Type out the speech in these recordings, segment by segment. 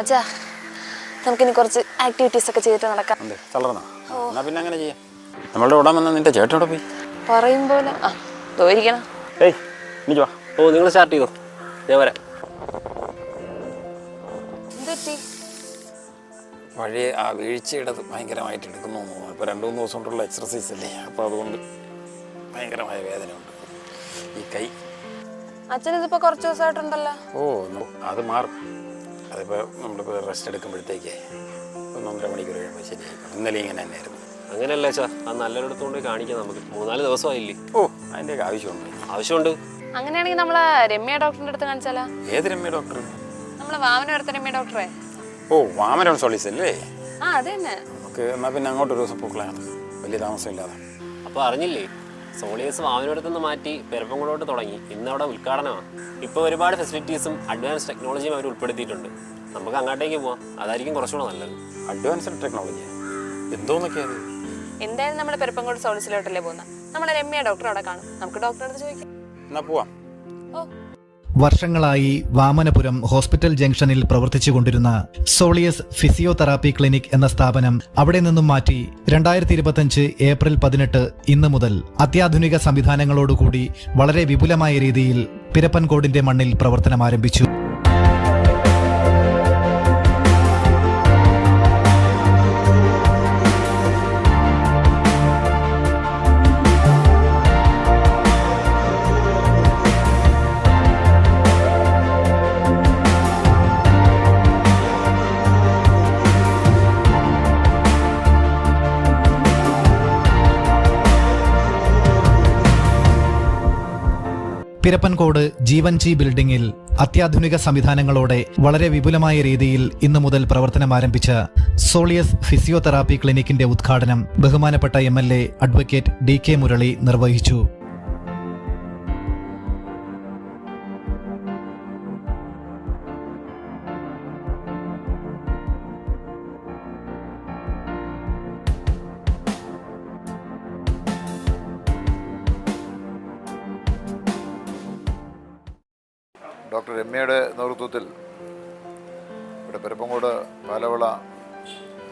അച്ഛാ നമുക്കിനി കുറച്ച് ആക്ടിവിറ്റീസ് ഒക്കെ ചെയ്തിട്ട് നടക്കാം. എന്നാ പിന്നെ അങ്ങനെ ചെയ്യാം. നമ്മളുടെ ഓടാൻ വന്ന നിന്റെ ചേട്ടനോട് പോയി? പറയും പോലെ ആ തോരിക്കണം ഏയ് എനിക്ക് വാ. ഓ നിങ്ങൾ സ്റ്റാർട്ട് ചെയ്തോ? ഞാൻ വരാം. വഴി ആ വീഴ്ചയുടെ ഭയങ്കരമായിട്ട് എടുക്കുന്നു ഇപ്പോൾ രണ്ട് മൂന്ന് ദിവസം കൊണ്ടുള്ള എക്സർസൈസ് അല്ലേ? അപ്പോൾ അതുകൊണ്ട് ഭയങ്കരമായ വേദനയുണ്ട്. ഈ കൈ. അച്ഛൻ ഇതിപ്പോ കുറച്ച് ദിവസമായിട്ടുണ്ടല്ലോ. ഓ അത് മാറും. അതിപ്പോൾ നമ്മളിപ്പോൾ റെസ്റ്റ് എടുക്കുമ്പോഴത്തേക്ക് ഒന്നൊന്നര മണിക്കൂർ കഴിയുമ്പോൾ ശരിയായിരിക്കും ഇന്നലെ ഇങ്ങനെ തന്നെയായിരുന്നു. അങ്ങനെയല്ല ചാ അത് നല്ലൊരിടത്ത് കൊണ്ട് കാണിക്കാം നമുക്ക്. മൂന്നാൽ ദിവസമായില്ലേ? ഓ അതിന്റെയൊക്കെ ആവശ്യമുണ്ട്. ആവശ്യമുണ്ട്. അങ്ങനെയാണെങ്കിൽ നമ്മൾ രമ്യ ഡോക്ടറിന്റെ അടുത്ത് കാണിച്ചാലോ? ഏത് രമ്യ ഡോക്ടർ നമ്മൾ വാമന രമ്യ ഡോക്ടറെ ഓ വാമനോൺ സോളിസ് അല്ലേ? ആ അത് തന്നെ. നമുക്ക് എന്നാൽ പിന്നെ അങ്ങോട്ട് ഒരു ദിവസം പൂക്കളാണ് വലിയ താമസമില്ലാതെ. അപ്പോൾ അറിഞ്ഞില്ലേ? സോളിയസ് വാവിനടുത്ത് നിന്ന് മാറ്റി പെരപ്പംകുളോട്ട് തുടങ്ങി. ഇന്ന് അവിടെ ഉദ്ഘാടനമാണ്. ഇപ്പോൾ ഒരുപാട് ഫെസിലിറ്റീസും അഡ്വാൻസ് ടെക്നോളജിയും അവർ ഉൾപ്പെടുത്തിയിട്ടുണ്ട്. നമുക്ക് അങ്ങോട്ടേക്ക് പോവാം. അതായിരിക്കും കുറച്ചുകൂടെ നല്ലത്. അഡ്വാൻസ്ഡ് ടെക്നോളജി എന്തോന്നൊക്കെയാണ് അത് എന്തായാലും നമ്മൾ പെരുപ്പങ്കോട് സോണിസിലോട്ടല്ലേ പോകുന്നത് നമ്മളെ രമ്യ ഡോക്ടർ അവിടെ കാണും. നമുക്ക് ഡോക്ടറെ അടുത്ത് ചോദിക്കാം. എന്നാ പോവാം. ഓ. വർഷങ്ങളായി വാമനപുരം ഹോസ്പിറ്റൽ ജംഗ്ഷനിൽ പ്രവർത്തിച്ചുകൊണ്ടിരുന്ന സോളിയസ് ഫിസിയോതെറാപ്പി ക്ലിനിക് എന്ന സ്ഥാപനം അവിടെ നിന്നും മാറ്റി രണ്ടായിരത്തി ഇരുപത്തിയഞ്ച് ഏപ്രിൽ പതിനെട്ട് ഇന്ന് മുതൽ അത്യാധുനിക സംവിധാനങ്ങളോടുകൂടി വളരെ വിപുലമായ രീതിയിൽ പിരപ്പൻകോടിന്റെ മണ്ണിൽ പ്രവർത്തനം ആരംഭിച്ചു പിരപ്പൻകോട് ജീവൻജി ബിൽഡിംഗിൽ അത്യാധുനിക സംവിധാനങ്ങളോടെ വളരെ വിപുലമായ രീതിയിൽ ഇന്നു മുതൽ പ്രവർത്തനം ആരംഭിച്ച സോളിയസ് ഫിസിയോതെറാപ്പി ക്ലിനിക്കിന്റെ ഉദ്ഘാടനം ബഹുമാനപ്പെട്ട M advocate D K Murali നിർവഹിച്ചു. ഡോക്ടർ രമ്യയുടെ നേതൃത്വത്തിൽ ഇവിടെ പെരപ്പങ്കോട് പാലവിള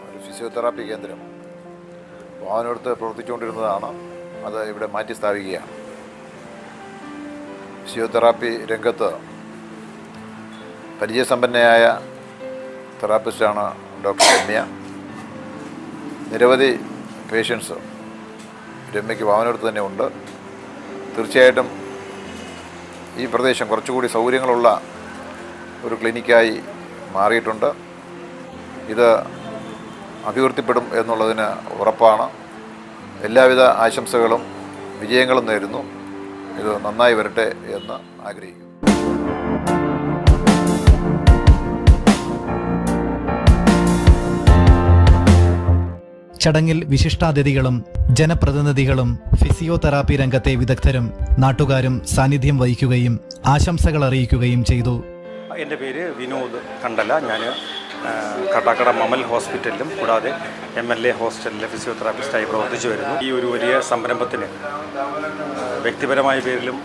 ഒരു ഫിസിയോതെറാപ്പി കേന്ദ്രം വാഹനടുത്ത് പ്രവർത്തിച്ചുകൊണ്ടിരുന്നതാണ്. അത് ഇവിടെ മാറ്റി സ്ഥാപിക്കുകയാണ്. ഫിസിയോതെറാപ്പി രംഗത്ത് പരിചയസമ്പന്നയായ തെറാപ്പിസ്റ്റാണ് ഡോക്ടർ രമ്യ. നിരവധി പേഷ്യൻസ് രമ്യയ്ക്ക് വാഹനടുത്ത് തന്നെ ഉണ്ട്. തീർച്ചയായിട്ടും ഈ പ്രദേശം കുറച്ചുകൂടി സൗകര്യങ്ങളുള്ള ഒരു ക്ലിനിക്കായി മാറിയിട്ടുണ്ട്. ഇത് അഭിവൃദ്ധിപ്പെടും എന്നുള്ളതിന് ഉറപ്പാണ്. എല്ലാവിധ ആശംസകളും വിജയങ്ങളും നേരുന്നു. ഇത് നന്നായി വരട്ടെ എന്ന് ആഗ്രഹിക്കുന്നു. ചടങ്ങിൽ വിശിഷ്ടാതിഥികളും ജനപ്രതിനിധികളും ഫിസിയോതെറാപ്പി രംഗത്തെ വിദഗ്ധരും നാട്ടുകാരും സാന്നിധ്യം വഹിക്കുകയും ആശംസകൾ അറിയിക്കുകയും ചെയ്തു. എന്റെ പേര് വിനോദ് കണ്ടല. ഞാൻ കട്ടാക്കട മമൽ ഹോസ്പിറ്റലിലും കൂടാതെ എം എൽ എ ഹോസ്റ്റലിലെ ഫിസിയോതെറാപ്പിസ്റ്റായി പ്രവർത്തിച്ചു വരുന്നു. ഈ ഒരു വലിയ സംരംഭത്തിന് വ്യക്തിപരമായ പേരിലും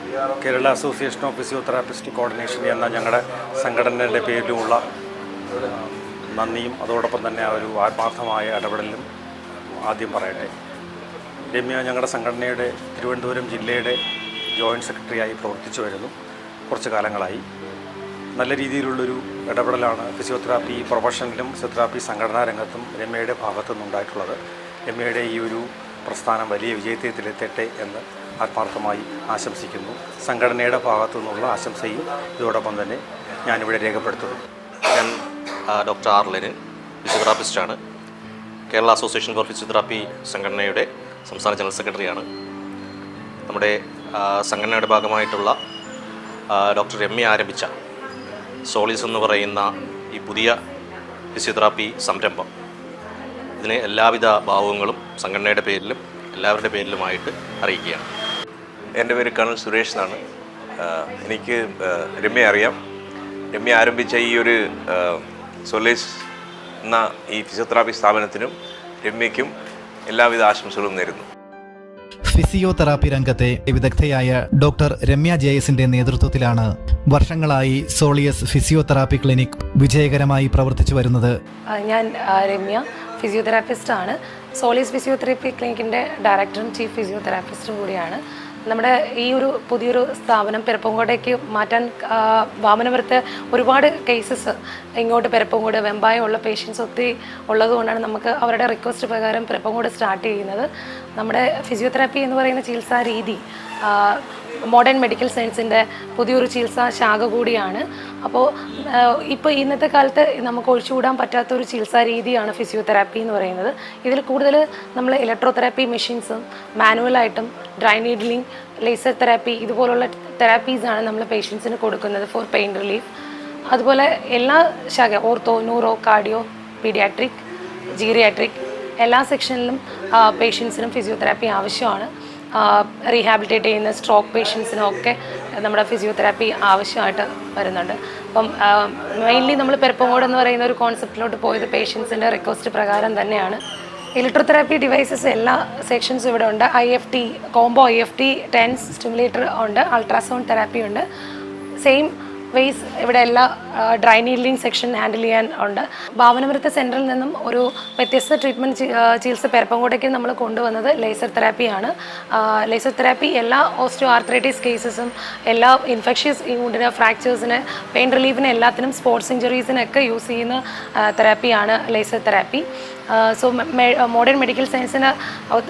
Kerala association of physiotherapist coordination എന്ന ഞങ്ങളുടെ സംഘടനയുടെ പേരിലുമുള്ള നന്ദിയും അതോടൊപ്പം തന്നെ ആ ഒരു ആത്മാർത്ഥമായ ഇടപെടലും ആദ്യം പറയട്ടെ. രമ്യ ഞങ്ങളുടെ സംഘടനയുടെ തിരുവനന്തപുരം ജില്ലയുടെ ജോയിന്റ് സെക്രട്ടറിയായി പ്രവർത്തിച്ചു വരുന്നു. കുറച്ച് കാലങ്ങളായി. നല്ല രീതിയിലുള്ളൊരു ഇടപെടലാണ് ഫിസിയോതെറാപ്പി പ്രൊഫഷനിലും ഫിസിയോതെറാപ്പി സംഘടനാ രംഗത്തും രമ്യയുടെ ഭാഗത്തു നിന്നുണ്ടായിട്ടുള്ളത് രമ്യയുടെ ഈ ഒരു പ്രസ്ഥാനം വലിയ വിജയത്തിലെത്തട്ടെ എന്ന് ആത്മാർത്ഥമായി ആശംസിക്കുന്നു. സംഘടനയുടെ ഭാഗത്തു നിന്നുള്ള ആശംസയും ഇതോടൊപ്പം തന്നെ ഞാനിവിടെ രേഖപ്പെടുത്തുന്നു. ഞാൻ ഡോക്ടർ ആർലന് ഫിസിയോതെറാപ്പിസ്റ്റാണ്. കേരള അസോസിയേഷൻ ഫോർ ഫിസിയോതെറാപ്പി സംഘടനയുടെ സംസ്ഥാന ജനറൽ സെക്രട്ടറിയാണ്. നമ്മുടെ സംഘടനയുടെ ഭാഗമായിട്ടുള്ള ഡോക്ടർ രമ്യ ആരംഭിച്ച സോളിസ് എന്ന് പറയുന്ന ഈ പുതിയ ഫിസിയോതെറാപ്പി സംരംഭം. ഇതിന് എല്ലാവിധ ഭാവങ്ങളും സംഘടനയുടെ പേരിലും എല്ലാവരുടെ പേരിലുമായിട്ട് അറിയിക്കുകയാണ്. എന്റെ പേര് കേണൽ സുരേഷ് എന്നാണ്. എനിക്ക് രമ്യ അറിയാം. രമ്യ ആരംഭിച്ച ഈ ഒരു സൊലേസ് എന്ന ഈ ഫിസിയോതെറാപ്പി സ്ഥാപനത്തിനും രമ്യയ്ക്കും എല്ലാവിധ ആശംസകളും നേരുന്നു. ഫിസിയോതെറാപ്പി രംഗത്തെ വിദഗ്ധയായ ഡോക്ടർ രമ്യ ജയസിന്റെ നേതൃത്വത്തിലാണ് വർഷങ്ങളായി സോളിയസ് ഫിസിയോതെറാപ്പി ക്ലിനിക് വിജയകരമായി പ്രവർത്തിച്ചു വരുന്നത്. ഞാൻ രമ്യ ഫിസിയോതെറാപ്പിസ്റ്റ് ആണ് സോളിയസ് ഫിസിയോതെറാപ്പി ക്ലിനിക്കിന്റെ ഡയറക്ടറും ചീഫ് ഫിസിയോതെറാപ്പിസ്റ്റും കൂടിയാണ്. നമ്മുടെ ഈ ഒരു പുതിയൊരു സ്ഥാപനം പെരപ്പങ്കോട്ടേക്ക് മാറ്റാൻ വാമനപുരത്ത് ഒരുപാട് കേസസ് ഇങ്ങോട്ട് പെരപ്പങ്കോട് വെമ്പായമുള്ള പേഷ്യൻസ് ഒത്തിരി ഉള്ളതുകൊണ്ടാണ് നമുക്ക് അവരുടെ റിക്വസ്റ്റ് പ്രകാരം പെരപ്പങ്കോട് സ്റ്റാർട്ട് ചെയ്യുന്നത്. നമ്മുടെ ഫിസിയോതെറാപ്പി എന്ന് പറയുന്ന ചികിത്സാ രീതി മോഡേൺ മെഡിക്കൽ സയൻസിന്റെ പുതിയൊരു ചികിത്സാ ശാഖ കൂടിയാണ്. അപ്പോൾ ഇപ്പോൾ ഇന്നത്തെ കാലത്ത് നമുക്ക് ഒഴിച്ചുകൂടാൻ പറ്റാത്ത ഒരു ചികിത്സാ രീതിയാണ് ഫിസിയോതെറാപ്പി എന്ന് പറയുന്നത്. ഇതിൽ കൂടുതൽ നമ്മൾ ഇലക്ട്രോതെറാപ്പി മെഷീൻസും മാനുവലായിട്ടും ഡ്രൈ നീഡ്ലിംഗ് ലേസർ തെറാപ്പി ഇതുപോലുള്ള തെറാപ്പീസാണ് നമ്മൾ പേഷ്യൻസിന് കൊടുക്കുന്നത് ഫോർ പെയിൻ റിലീഫ് അതുപോലെ എല്ലാ ശാഖ ortho neuro cardio paediatric geriatric എല്ലാ സെക്ഷനിലും പേഷ്യൻസിനും ഫിസിയോതെറാപ്പി ആവശ്യമാണ്. റീഹാബിലിറ്റേറ്റ് ചെയ്യുന്ന സ്ട്രോക്ക് പേഷ്യൻസിനൊക്കെ നമ്മുടെ ഫിസിയോതെറാപ്പി ആവശ്യമായിട്ട് വരുന്നുണ്ട്. അപ്പം മെയിൻലി നമ്മൾ പെരപ്പങ്കോട് എന്ന് പറയുന്ന ഒരു കോൺസെപ്റ്റിലോട്ട് പോയത് പേഷ്യൻസിന്റെ റിക്വസ്റ്റ് പ്രകാരം തന്നെയാണ്. ഇലക്ട്രോതെറാപ്പി ഡിവൈസസ് എല്ലാ സെക്ഷൻസും ഇവിടെ ഉണ്ട് I F T combo I F T TENS stimulator ഉണ്ട്. അൾട്രാസൗണ്ട് തെറാപ്പി ഉണ്ട്. സെയിം വേസ് ഇവിടെ എല്ലാ ഡ്രൈ നീഡ്ലിംഗ് സെക്ഷൻ ഹാൻഡിൽ ചെയ്യാൻ ഉണ്ട്. ഭാവനപുരത്തെ സെന്ററിൽ നിന്നും ഒരു വ്യത്യസ്ത ട്രീറ്റ്മെന്റ് ചികിത്സ പെരപ്പങ്കോട്ടേക്ക് നമ്മൾ കൊണ്ടുവന്നത് ലേസർ തെറാപ്പിയാണ് ലേസർ തെറാപ്പി എല്ലാ ഓസ്റ്റോ ആർത്രൈറ്റിസ് കേസസും എല്ലാ ഇൻഫെക്ഷ്യസ് ഇൻഡിന് ഫ്രാക്ചേഴ്സിന് പെയിൻ റിലീഫിന് എല്ലാത്തിനും സ്പോർട്സ് ഇഞ്ചുറീസിനൊക്കെ യൂസ് ചെയ്യുന്ന തെറാപ്പിയാണ് laser therapy so modern medical സയൻസിന്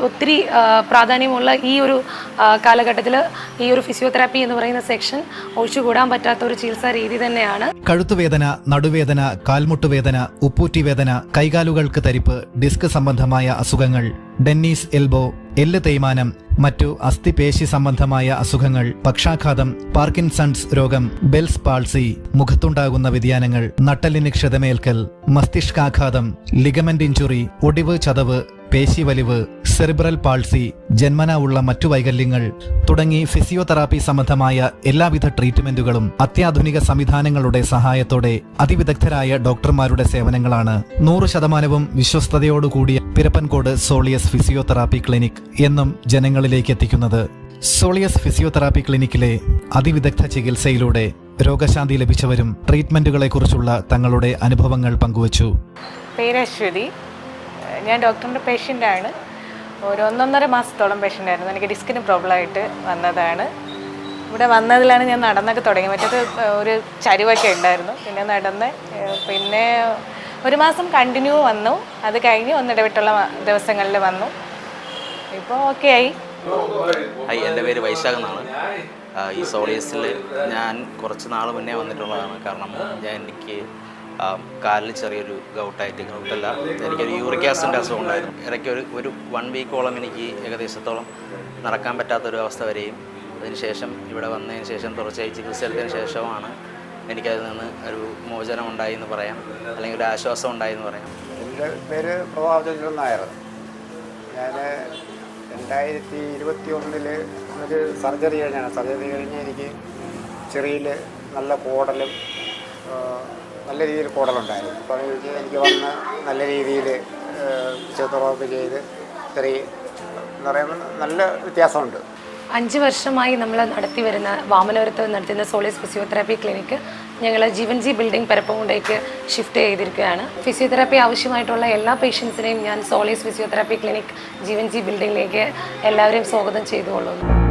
ഒത്തിരി പ്രാധാന്യമുള്ള ഈ ഒരു കാലഘട്ടത്തിൽ ഈ ഒരു ഫിസിയോതെറാപ്പി എന്ന് പറയുന്ന സെക്ഷൻ ഒഴിച്ചുകൂടാൻ പറ്റാത്ത ഒരു ചികിത്സാ രീതി തന്നെയാണ്. കഴുത്തുവേദന നടുവേദന കാൽമുട്ടുവേദന ഉപ്പൂറ്റി വേദന കൈകാലുകൾക്ക് തരിപ്പ് ഡിസ്ക് സംബന്ധമായ അസുഖങ്ങൾ ഡെന്നീസ് എൽബോ എല്ല് തേയ്മാനം മറ്റു അസ്ഥിപേശി സംബന്ധമായ അസുഖങ്ങൾ പക്ഷാഘാതം പാർക്കിൻസൺസ് രോഗം ബെൽസ് പാൾസി മുഖത്തുണ്ടാകുന്ന വ്യതിയാനങ്ങൾ നട്ടലിന് ക്ഷതമേൽക്കൽ മസ്തിഷ്കാഘാതം ലിഗമെന്റ് ഇഞ്ചുറി ഒടിവ് ചതവ് പേശിവലിവ് സെറിബ്രൽ പാൾസി ജന്മന ഉള്ള മറ്റു വൈകല്യങ്ങൾ തുടങ്ങി ഫിസിയോതെറാപ്പി സംബന്ധമായ എല്ലാവിധ ട്രീറ്റ്മെന്റുകളും അത്യാധുനിക സംവിധാനങ്ങളുടെ സഹായത്തോടെ അതിവിദഗ്ധരായ ഡോക്ടർമാരുടെ സേവനങ്ങളാണ്. നൂറ് ശതമാനവും വിശ്വസ്തയോടുകൂടിയ പിരപ്പൻകോട് സോളിയസ് ഫിസിയോതെറാപ്പി ക്ലിനിക് എന്നും ജനങ്ങളിലേക്ക് എത്തിക്കുന്നത്. സോളിയസ് ഫിസിയോതെറാപ്പി ക്ലിനിക്കിലെ അതിവിദഗ്ധ ചികിത്സയിലൂടെ രോഗശാന്തി ലഭിച്ചവരും ട്രീറ്റ്മെന്റുകളെക്കുറിച്ചുള്ള തങ്ങളുടെ അനുഭവങ്ങൾ പങ്കുവച്ചു. പേര് അശ്വതി. ഞാൻ ഡോക്ടറിന്റെ പേഷ്യന്റാണ്. ഒരു ഒന്നൊന്നര മാസത്തോളം പേഷ്യന്റായിരുന്നു. എനിക്ക് ഡിസ്കിന് പ്രോബ്ലം ആയിട്ട് വന്നതാണ്. ഇവിടെ വന്നതിലാണ് ഞാൻ നടന്നൊക്കെ തുടങ്ങി മറ്റേത് ഒരു ചരിവൊക്കെ ഉണ്ടായിരുന്നു. പിന്നെ നടന്ന് പിന്നെ ഒരു മാസം കണ്ടിന്യൂ വന്നു. അത് കഴിഞ്ഞ് ഒന്നിടവിട്ടുള്ള ദിവസങ്ങളിൽ വന്നു. ഇപ്പോൾ ഓക്കെ ആയി. ഹായ് എന്റെ പേര് വൈശാഖ് എന്നാണ്. ഈ സോളിയസിൽ ഞാൻ കുറച്ച് നാൾ മുന്നേ വന്നിട്ടുള്ളതാണ്. കാരണം ഞാൻ എനിക്ക് കാലിൽ ചെറിയൊരു ഗൗട്ടായിട്ട് ഗൗട്ടല്ല എനിക്കൊരു യൂറിക് ആസിഡിന്റെ അസുഖം ഉണ്ടായിരുന്നു. ഇടയ്ക്ക് ഒരു ഒരു വൺ വീക്കോളം എനിക്ക് ഏകദേശത്തോളം നടക്കാൻ പറ്റാത്തൊരു അവസ്ഥ വരെയും അതിനുശേഷം ഇവിടെ വന്നതിന് ശേഷം തുടർച്ചയായി ചികിത്സ എടുത്തതിന് ശേഷമാണ് എനിക്കതിൽ നിന്ന് ഒരു മോചനം ഉണ്ടായി എന്ന് പറയാം. അല്ലെങ്കിൽ ഒരു ആശ്വാസം ഉണ്ടായി എന്ന് പറയാം. എന്റെ പേര് പ്രഭാവചന്ദ്രൻ നായർ. ഞാൻ രണ്ടായിരത്തി ഇരുപത്തി ഒന്നിൽ ഒരു സർജറി കഴിഞ്ഞാണ്. സർജറി കഴിഞ്ഞ് എനിക്ക് ചെറിയിൽ നല്ല കോടലും നല്ല രീതിയിൽ കോടലുണ്ടായിരുന്നു. അപ്പോൾ കഴിഞ്ഞ് എനിക്ക് വന്ന് നല്ല രീതിയിൽ ഫിസിയോതെറാപ്പി ചെയ്ത് ചെറിയ എന്ന് പറയുമ്പോൾ നല്ല വ്യത്യാസമുണ്ട്. അഞ്ച് വർഷമായി നമ്മൾ നടത്തി വരുന്ന വാമനപുരത്ത് നടത്തുന്ന സോളിയസ് ഫിസിയോതെറാപ്പി ക്ലിനിക്ക് ഞങ്ങൾ ജീവൻ ജി ബിൽഡിംഗ് പരപ്പുകൊണ്ടേക്ക് ഷിഫ്റ്റ് ചെയ്തിരിക്കുകയാണ്. ഫിസിയോതെറാപ്പി ആവശ്യമായിട്ടുള്ള എല്ലാ പേഷ്യൻസിനെയും ഞാൻ Soleus physiotherapy clinic Jeevan G ബിൽഡിങ്ങിലേക്ക് എല്ലാവരെയും സ്വാഗതം ചെയ്തുകൊള്ളുന്നു.